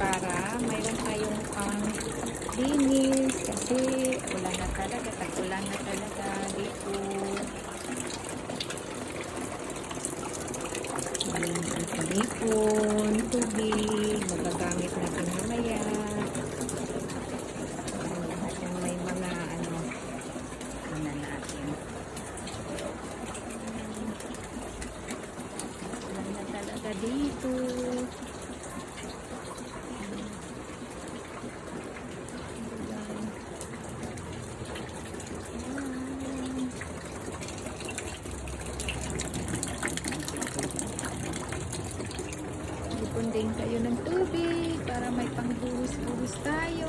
para mayroon tayong pang linis kasi ulan na talaga tag-ulan na talaga dito. Malinis ang panipon tubig magagamit natin mamaya. Lahat yung may mga ano, ano una talaga dito. Ipon din kayo ng tubig para may pangbuhos-buhos tayo.